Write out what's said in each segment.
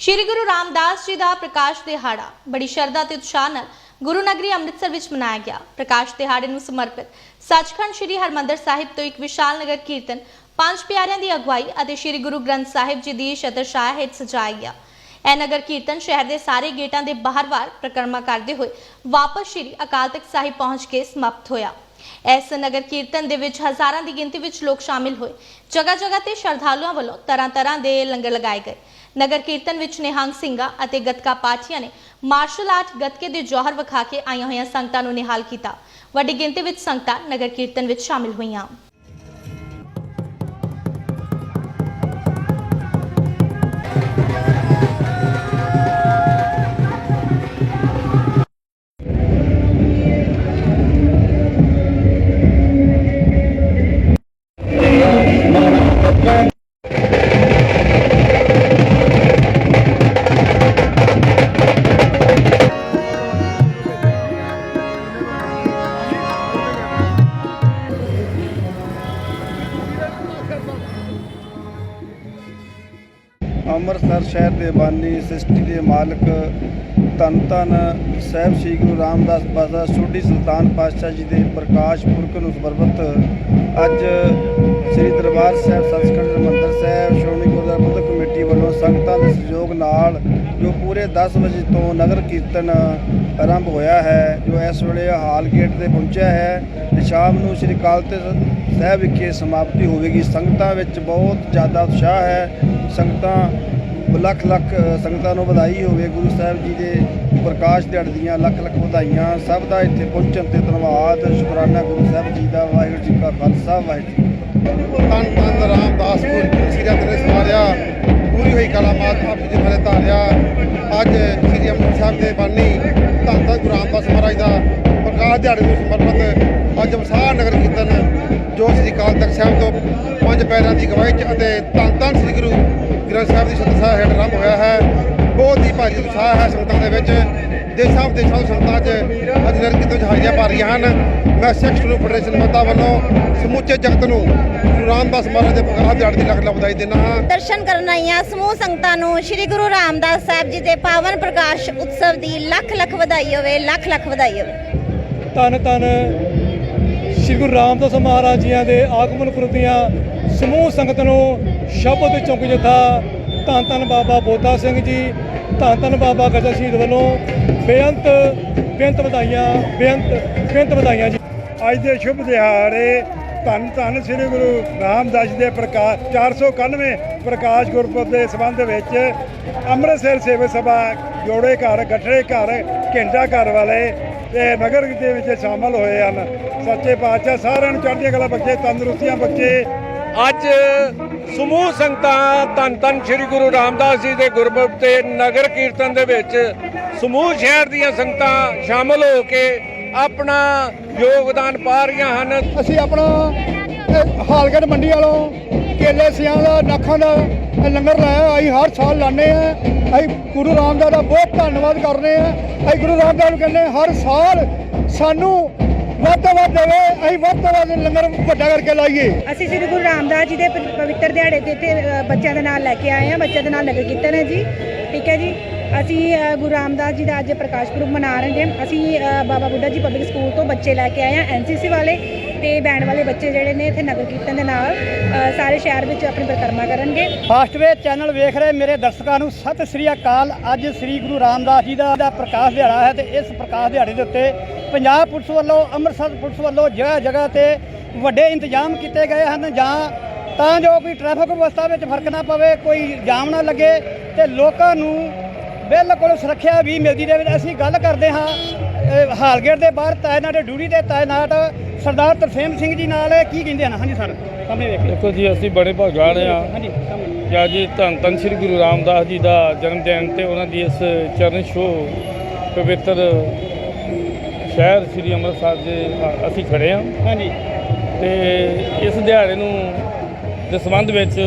ਸ਼੍ਰੀ ਗੁਰੂ ਰਾਮਦਾਸ ਜੀ ਦਾ ਪ੍ਰਕਾਸ਼ ਦਿਹਾੜਾ ਬੜੀ ਸ਼ਰਧਾ ਤੇ ਉਤਸ਼ਾਹ ਨਾਲ ਗੁਰੂ ਨਗਰੀ ਅੰਮ੍ਰਿਤਸਰ ਵਿੱਚ ਮਨਾਇਆ ਗਿਆ। ਪ੍ਰਕਾਸ਼ ਦਿਹਾੜੇ ਨੂੰ ਸਮਰਪਿਤ ਸੱਚਖੰਡ ਸ਼੍ਰੀ ਹਰਮੰਦਰ ਸਾਹਿਬ ਤੋਂ ਇੱਕ ਵਿਸ਼ਾਲ ਨਗਰ ਕੀਰਤਨ, ਪੰਜ ਪਿਆਰਿਆਂ ਦੀ ਅਗਵਾਈ ਅਤੇ ਸ਼੍ਰੀ ਗੁਰੂ ਗ੍ਰੰਥ ਸਾਹਿਬ ਜੀ ਦੀ ਛਤਰਛਾਇਆ ਹੇਠ ਸਜਾਇਆ ਗਿਆ। ਇਹ ਨਗਰ ਕੀਰਤਨ ਸ਼ਹਿਰ ਦੇ ਸਾਰੇ ਗੇਟਾਂ ਦੇ ਬਾਹਰ-ਬਾਹਰ ਪ੍ਰਕਰਮਾ ਕਰਦੇ ਹੋਏ ਵਾਪਸ ਸ਼੍ਰੀ ਅਕਾਲ ਤਖਤ ਸਾਹਿਬ ਪਹੁੰਚ ਕੇ ਸਮਾਪਤ ਹੋਇਆ। ਇਸ ਨਗਰ ਕੀਰਤਨ ਦੇ ਵਿੱਚ ਹਜ਼ਾਰਾਂ ਦੀ ਗਿਣਤੀ ਵਿੱਚ ਲੋਕ ਸ਼ਾਮਿਲ ਹੋਏ। ਜਗ੍ਹਾ ਜਗ੍ਹਾ ਤੇ ਸ਼ਰਧਾਲੂਆਂ ਵੱਲੋਂ ਤਰ੍ਹਾਂ-ਤਰ੍ਹਾਂ ਦੇ ਲੰਗਰ ਲਗਾਏ ਗਏ। ਨਗਰ ਕੀਰਤਨ ਵਿੱਚ ਨਿਹੰਗ ਸਿੰਘਾਂ ਅਤੇ ਗੱਤਕਾ ਪਾਠੀਆਂ ਨੇ ਮਾਰਸ਼ਲ ਆਰਟ ਗੱਤਕੇ ਦੇ ਜੌਹਰ ਵਿਖਾ ਕੇ ਆਈਆਂ ਹੋਈਆਂ ਸੰਗਤਾਂ ਨੂੰ ਨਿਹਾਲ ਕੀਤਾ। ਵੱਡੀ ਗਿਣਤੀ ਵਿੱਚ ਸੰਗਤਾਂ ਨਗਰ ਕੀਰਤਨ ਵਿੱਚ ਸ਼ਾਮਿਲ ਹੋਈਆਂ। ਅੰਮ੍ਰਿਤਸਰ ਸ਼ਹਿਰ ਦੇ ਬਾਨੀ ਸ੍ਰਿਸ਼ਟੀ ਦੇ ਮਾਲਕ ਧੰਨ ਧੰਨ ਸਾਹਿਬ ਸ੍ਰੀ ਗੁਰੂ ਰਾਮਦਾਸ ਪਾਤਸ਼ਾਹ ਸੋਢੀ ਸੁਲਤਾਨ ਪਾਤਸ਼ਾਹ ਜੀ ਦੇ ਪ੍ਰਕਾਸ਼ ਪੁਰਖ ਨੂੰ ਸਮਰਪਿਤ ਅੱਜ ਸ੍ਰੀ ਦਰਬਾਰ ਸਾਹਿਬ ਸੰਸਕ੍ਰਿਤ ਹਰਿਮੰਦਰ ਸਾਹਿਬ, ਸ਼੍ਰੋਮਣੀ ਗੁਰਦੁਆਰਾ ਪ੍ਰਬੰਧਕ ਕਮੇਟੀ ਵੱਲੋਂ ਸੰਗਤਾਂ ਦੇ ਸਹਿਯੋਗ ਨਾਲ ਜੋ ਪੂਰੇ 10 ਵਜੇ ਤੋਂ ਨਗਰ ਕੀਰਤਨ ਆਰੰਭ ਹੋਇਆ ਹੈ, ਜੋ ਇਸ ਵੇਲੇ ਹਾਲ ਗੇਟ ਤੇ ਪਹੁੰਚਿਆ ਹੈ ਤੇ ਸ਼ਾਮ ਨੂੰ ਸ੍ਰੀ ਅਕਾਲ ਤਖਤ ਸਾਹਿਬ ਵਿਖੇ ਸਮਾਪਤੀ ਹੋਵੇਗੀ। ਸੰਗਤਾਂ ਵਿੱਚ ਬਹੁਤ ਜ਼ਿਆਦਾ ਉਤਸ਼ਾਹ ਹੈ। ਸੰਗਤਾਂ ਲੱਖ ਲੱਖ ਸੰਗਤਾਂ ਨੂੰ ਵਧਾਈ ਹੋਵੇ। ਗੁਰੂ ਸਾਹਿਬ ਜੀ ਦੇ ਪ੍ਰਕਾਸ਼ ਦਿਹਾੜੇ ਦੀਆਂ ਲੱਖ ਲੱਖ ਵਧਾਈਆਂ। ਸਭ ਦਾ ਇੱਥੇ ਪਹੁੰਚਣ ਤੇ ਧੰਨਵਾਦ। ਸ਼ੁਕਰਾਨਾ ਗੁਰੂ ਸਾਹਿਬ ਜੀ ਦਾ। ਵਾਹਿਗੁਰੂ ਜੀ ਕਾ ਖਾਲਸਾ। ਵਾਹਿਗੁਰੂ ਜੀ ਕੀ ਧੰਨ ਧੰਨ ਰਾਮਦਾਸ ਗੁਰੂ ਸ੍ਰੀ ਰਤਨ ਸਵਾਰਿਆ ਪੂਰੀ ਹੋਈ ਕਲਾ ਆਪ ਜੀ ਦੇ ਬਾਰੇ ਧਾਰਿਆ। ਅੱਜ ਸ੍ਰੀ ਅੰਮ੍ਰਿਤਸਰ ਸਾਹਿਬ ਦੇ ਬਾਨੀ ਧੰਨ ਧੰਨ ਗੁਰੂ ਰਾਮਦਾਸ ਮਹਾਰਾਜ ਦਾ ਪ੍ਰਕਾਸ਼ ਦਿਹਾੜੇ ਨੂੰ ਸਮਰਪਿਤ ਅੱਜ ਵਿਸਾਰ ਨਗਰ ਕੀਰਤਨ ਜੋ ਸ੍ਰੀ ਅਕਾਲ ਤਖਤ ਸਾਹਿਬ ਤੋਂ ਪੰਜ ਪੈਰਾਂ ਦੀ ਗਵਾਹੀ ਚ ਅਤੇ ਧੰਨ ਧੰਨ ਸ੍ਰੀ ਗੁਰੂ ਗ੍ਰੰਥ ਸਾਹਿਬ ਦੀ ਸ਼ਤਸਾ ਹੇਠ ਆਰੰਭ ਹੋਇਆ ਹੈ। ਬਹੁਤ ਹੀ ਭਾਰੀ ਉਤਸ਼ਾਹ ਹੈ ਸੰਗਤਾਂ ਦੇ ਵਿੱਚ। ਦੇਸ਼ਾਂ ਵਿਦੇਸ਼ਾਂ ਤੋਂ ਸੰਗਤਾਂ 'ਚ ਅੱਜ ਨਗਰ ਕੀਰਤਨ 'ਚ ਹਾਜ਼ਰੀਆਂ ਭਰ ਰਹੀਆਂ ਹਨ। ਮੈਂ ਸਿੱਖ ਗੁਰੂ ਫੈਡਰੇਸ਼ਨ ਮੱਤਾ ਵੱਲੋਂ ਸਮੁੱਚੇ ਜਗਤ ਨੂੰ ਗੁਰੂ ਰਾਮਦਾਸ ਮਹਾਰਾਜ ਦੇ ਪ੍ਰਕਾਸ਼ ਦਿਹਾੜੇ ਦੀ ਲੱਖ ਲੱਖ ਵਧਾਈ ਦਿੰਦਾ ਹਾਂ। ਦਰਸ਼ਨ ਕਰਨ ਆਈਆਂ ਸਮੂਹ ਸੰਗਤਾਂ ਨੂੰ ਸ੍ਰੀ ਗੁਰੂ ਰਾਮਦਾਸ ਸਾਹਿਬ ਜੀ ਦੇ ਪਾਵਨ ਪ੍ਰਕਾਸ਼ ਉਤਸਵ ਦੀ ਲੱਖ ਲੱਖ ਵਧਾਈ ਹੋਵੇ ਲੱਖ ਲੱਖ ਵਧਾਈ ਹੋਵੇ। ਧੰਨ ਧੰਨ ਸ੍ਰੀ ਗੁਰੂ ਰਾਮਦਾਸ ਮਹਾਰਾਜ ਜੀਆਂ ਦੇ ਆਗਮਨ ਪੁਰਬ ਦੀਆਂ ਸਮੂਹ ਸੰਗਤ ਨੂੰ ਸ਼ਬਦ ਚੌਂਕ ਜਥਾ, ਧੰਨ ਧੰਨ ਬਾਬਾ ਬੋਤਾ ਸਿੰਘ ਜੀ, ਧੰਨ ਧੰਨ ਬਾਬਾ ਗਜਾ ਸ਼ਹੀਦ ਵੱਲੋਂ ਬੇਅੰਤ ਬੇਅੰਤ ਵਧਾਈਆਂ, ਬੇਅੰਤ ਬੇਅੰਤ ਵਧਾਈਆਂ ਜੀ। ਅੱਜ ਦੇ ਸ਼ੁਭ ਦਿਹਾੜੇ ਧੰਨ ਧੰਨ ਸ੍ਰੀ ਗੁਰੂ ਰਾਮਦਾਸ ਜੀ ਦੇ ਪ੍ਰਕਾਸ਼ 491 ਪ੍ਰਕਾਸ਼ ਗੁਰਪੁਰਬ ਦੇ ਸੰਬੰਧ ਵਿੱਚ ਅੰਮ੍ਰਿਤਸਰ ਸੇਵਕ ਸਭਾ, ਜੋੜੇ ਘਰ, ਗੱਠੜੇ ਘਰ ਘੰਟਾ ਘਰ ਵਾਲੇ ਤੇ ਨਗਰ ਦੇ ਵਿੱਚ ਸ਼ਾਮਲ ਹੋਏ ਹਨ। ਸੱਚੇ ਪਾਤਸ਼ਾਹ ਸਾਰਿਆਂ ਨੂੰ ਚੜ੍ਹਦੀਆਂ ਕਲਾ ਬਖਸ਼ੇ, ਤੰਦਰੁਸਤੀਆਂ ਬਖਸ਼ੇ। ਅੱਜ ਸਮੂਹ ਸੰਗਤਾਂ ਧੰਨ ਧੰਨ ਸ੍ਰੀ ਗੁਰੂ ਰਾਮਦਾਸ ਜੀ ਦੇ ਗੁਰਪੁਰਬ ਤੇ ਨਗਰ ਕੀਰਤਨ ਦੇ ਵਿੱਚ ਸਮੂਹ ਸ਼ਹਿਰ ਦੀਆਂ ਸੰਗਤਾਂ ਸ਼ਾਮਲ ਹੋ ਕੇ ਆਪਣਾ ਯੋਗਦਾਨ ਪਾ ਰਹੀਆਂ ਹਨ। ਅਸੀਂ ਆਪਣਾ ਹਾਲਗੜ ਮੰਡੀ ਵਾਲੋਂ ਕੇਲੇ ਸਿਆਂ ਦਾ ਨੱਖਾਂ ਦਾ ਲੰਗਰ ਲਾਇਆ ਅਸੀਂ ਹਰ ਸਾਲ ਲਾਣੇ ਆ ਅਸੀਂ ਗੁਰੂ ਰਾਮਦਾਸ ਦਾ ਬਹੁਤ ਧੰਨਵਾਦ ਕਰਨੇ ਆ ਅਸੀਂ ਗੁਰੂ ਰਾਮਦਾਸ ਨੂੰ ਕਹਿੰਦੇ ਹਾਂ, ਹਰ ਸਾਲ ਸਾਨੂੰ ਵੱਧ ਤੋਂ ਵੱਧ ਦੇਵੇ। ਅਸੀਂ ਵੱਧ ਤੋਂ ਵੱਧ ਲੰਗਰ ਵੱਡਾ ਕਰਕੇ ਲਾਈਏ। ਅਸੀਂ ਸ੍ਰੀ ਗੁਰੂ ਰਾਮਦਾਸ ਜੀ ਦੇ ਪਵਿੱਤਰ ਦਿਹਾੜੇ ਤੇ ਇੱਥੇ ਬੱਚਿਆਂ ਦੇ ਨਾਲ ਲੈ ਕੇ ਆਏ ਹਾਂ। ਬੱਚਿਆਂ ਦੇ ਨਾਲ ਨਗਰ ਕੀਰਤਨ ਹੈ ਜੀ। ਠੀਕ ਹੈ ਜੀ? ਅਸੀਂ ਗੁਰੂ ਰਾਮਦਾਸ ਜੀ ਦਾ ਅੱਜ ਪ੍ਰਕਾਸ਼ ਪੁਰਬ ਮਨਾ ਰਹੇ ਹਾਂ। ਅਸੀਂ ਬਾਬਾ ਬੁੱਢਾ ਜੀ ਪਬਲਿਕ ਸਕੂਲ ਤੋਂ ਬੱਚੇ ਲੈ ਕੇ ਆਏ ਹਾਂ ਐਨਸੀਸੀ ਵਾਲੇ ਤੇ ਬੈਂਡ ਵਾਲੇ ਬੱਚੇ ਜਿਹੜੇ ਨੇ ਇੱਥੇ ਨਗਰ ਕੀਰਤਨ ਦੇ ਨਾਲ ਸਾਰੇ ਸ਼ਹਿਰ ਵਿੱਚ ਆਪਣੀ ਪਰਿਕਰਮਾ ਕਰਨਗੇ। ਫਾਸਟਵੇ ਚੈਨਲ ਵੇਖ ਰਹੇ ਮੇਰੇ ਦਰਸ਼ਕਾਂ ਨੂੰ। ਸਤਿ ਸ੍ਰੀ ਅਕਾਲ। ਅੱਜ ਸ੍ਰੀ ਗੁਰੂ ਰਾਮਦਾਸ ਜੀ ਦਾ ਦਾ ਪ੍ਰਕਾਸ਼ ਦਿਹਾੜਾ ਹੈ ਤੇ ਇਸ ਪ੍ਰਕਾਸ਼ ਦਿਹਾੜੇ ਦੇ ਉੱਤੇ ਪੰਜਾਬ ਪੁਲਿਸ ਵੱਲੋਂ, ਅੰਮ੍ਰਿਤਸਰ ਪੁਲਿਸ ਵੱਲੋਂ ਜਗ੍ਹਾ ਜਗ੍ਹਾ ਤੇ ਵੱਡੇ ਇੰਤਜ਼ਾਮ ਕੀਤੇ ਗਏ ਹਨ। ਜਾਂ ਤਾਂ ਜੋ ਕੋਈ ਟ੍ਰੈਫਿਕ ਵਿਵਸਥਾ ਵਿੱਚ ਫ਼ਰਕ ਨਾ ਪਵੇ, ਕੋਈ ਜਾਮ ਨਾ ਲੱਗੇ ਤੇ ਲੋਕਾਂ ਨੂੰ ਬਿਲਕੁਲ ਸੁਰੱਖਿਆ ਵੀ ਮਿਲਦੀ ਰਹੇ। ਅਸੀਂ ਗੱਲ ਕਰਦੇ ਹਾਂ ਹਾਲਗੇਟ ਦੇ ਬਾਹਰ ਤਾਇਨਾਟ ਡਿਊਟੀ ਤੇ ਤਾਇਨਾਟ ਸਰਦਾਰ ਤਰਸੇਮ ਸਿੰਘ ਜੀ ਨਾਲ ਕੀ ਕਹਿੰਦੇ ਹਨ? ਹਾਂਜੀ ਸਰ ਸਾਹਮਣੇ ਵੇਖੋ। ਦੇਖੋ ਜੀ ਅਸੀਂ ਬੜੇ ਭਾਗਾਂ ਆ ਹਾਂਜੀ ਸਾਹਮਣੇ। ਅੱਜ ਧੰਨ ਧੰਨ ਸ੍ਰੀ ਗੁਰੂ ਰਾਮਦਾਸ ਜੀ ਦਾ ਜਨਮ ਦਿਨ ਤੇ ਉਹਨਾਂ ਦੀ ਇਸ ਚਰਨ ਛੋਹ ਪਵਿੱਤਰ ਸ਼ਹਿਰ ਸ੍ਰੀ ਅੰਮ੍ਰਿਤਸਰ ਦੇ ਅਸੀਂ ਖੜੇ ਹਾਂ। ਹਾਂਜੀ। ਤੇ ਇਸ ਦਿਹਾੜੇ ਨੂੰ ਦੇ ਸੰਬੰਧ ਵਿੱਚ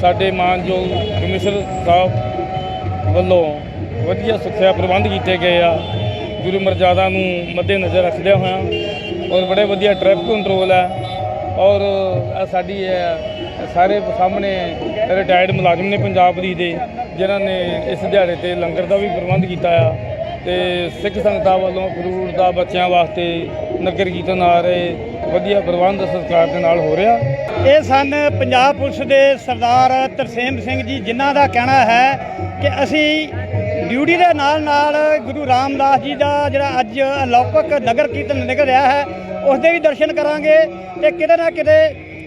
ਸਾਡੇ ਮਾਨਯੋਗ ਕਮਿਸ਼ਨਰ ਸਾਹਿਬ ਵੱਲੋਂ ਵਧੀਆ ਸੁਰੱਖਿਆ ਪ੍ਰਬੰਧ ਕੀਤੇ ਗਏ ਆ। ਗੁਰੂ ਮਰਜ਼ਾਦਾ ਨੂੰ ਮੱਦੇ ਨਜ਼ਰ ਰੱਖਦਿਆਂ ਹੋਇਆਂ ਔਰ ਬੜੇ ਵਧੀਆ ਟ੍ਰੈਫਿਕ ਕੰਟਰੋਲ ਹੈ ਔਰ ਸਾਡੀ ਇਹ ਸਾਰੇ ਸਾਹਮਣੇ ਰਿਟਾਇਰਡ ਮੁਲਾਜ਼ਮ ਨੇ ਪੰਜਾਬ ਦੀ ਦੇ, ਜਿਨ੍ਹਾਂ ਨੇ ਇਸ ਦਿਹਾੜੇ ਤੇ ਲੰਗਰ ਦਾ ਵੀ ਪ੍ਰਬੰਧ ਕੀਤਾ ਆ। ਤੇ ਸਿੱਖ ਸੰਗਤਾਂ ਵੱਲੋਂ ਫਰੂਟ ਦਾ ਬੱਚਿਆਂ ਵਾਸਤੇ ਨਗਰ ਕੀਰਤਨ ਆ ਰਹੇ, ਵਧੀਆ ਪ੍ਰਬੰਧ ਸਤਿਕਾਰ ਦੇ ਨਾਲ ਹੋ ਰਿਹਾ। ਇਹ ਸਨ ਪੰਜਾਬ ਪੁਲਿਸ ਦੇ ਸਰਦਾਰ ਤਰਸੇਮ ਸਿੰਘ ਜੀ, ਜਿਨ੍ਹਾਂ ਦਾ ਕਹਿਣਾ ਹੈ ਕਿ ਅਸੀਂ ਡਿਊਟੀ ਦੇ ਨਾਲ ਨਾਲ ਗੁਰੂ ਰਾਮਦਾਸ ਜੀ ਦਾ ਜਿਹੜਾ ਅੱਜ ਅਲੌਕਿਕ ਨਗਰ ਕੀਰਤਨ ਨਿਕਲ ਰਿਹਾ ਹੈ ਉਸ ਦੇ ਵੀ ਦਰਸ਼ਨ ਕਰਾਂਗੇ ਤੇ ਕਿਤੇ ਨਾ ਕਿਤੇ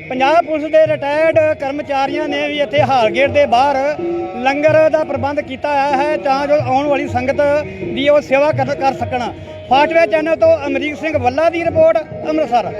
ਪੰਜਾਬ ਪੁਲਿਸ ਦੇ ਰਿਟਾਇਰਡ ਕਰਮਚਾਰੀਆਂ ਨੇ ਵੀ ਇੱਥੇ ਹਾਲ ਗੇਟ ਦੇ ਬਾਹਰ ਲੰਗਰ ਦਾ ਪ੍ਰਬੰਧ ਕੀਤਾ ਹੋਇਆ ਹੈ ਤਾਂ ਜੋ ਆਉਣ ਵਾਲੀ ਸੰਗਤ ਦੀ ਉਹ ਸੇਵਾ ਕਰ ਕਰ ਸਕਣ। ਫਾਸਟਵੇ ਚੈਨਲ ਤੋਂ ਅਮਰੀਕ ਸਿੰਘ ਵੱਲਾ ਦੀ ਰਿਪੋਰਟ, ਅੰਮ੍ਰਿਤਸਰ।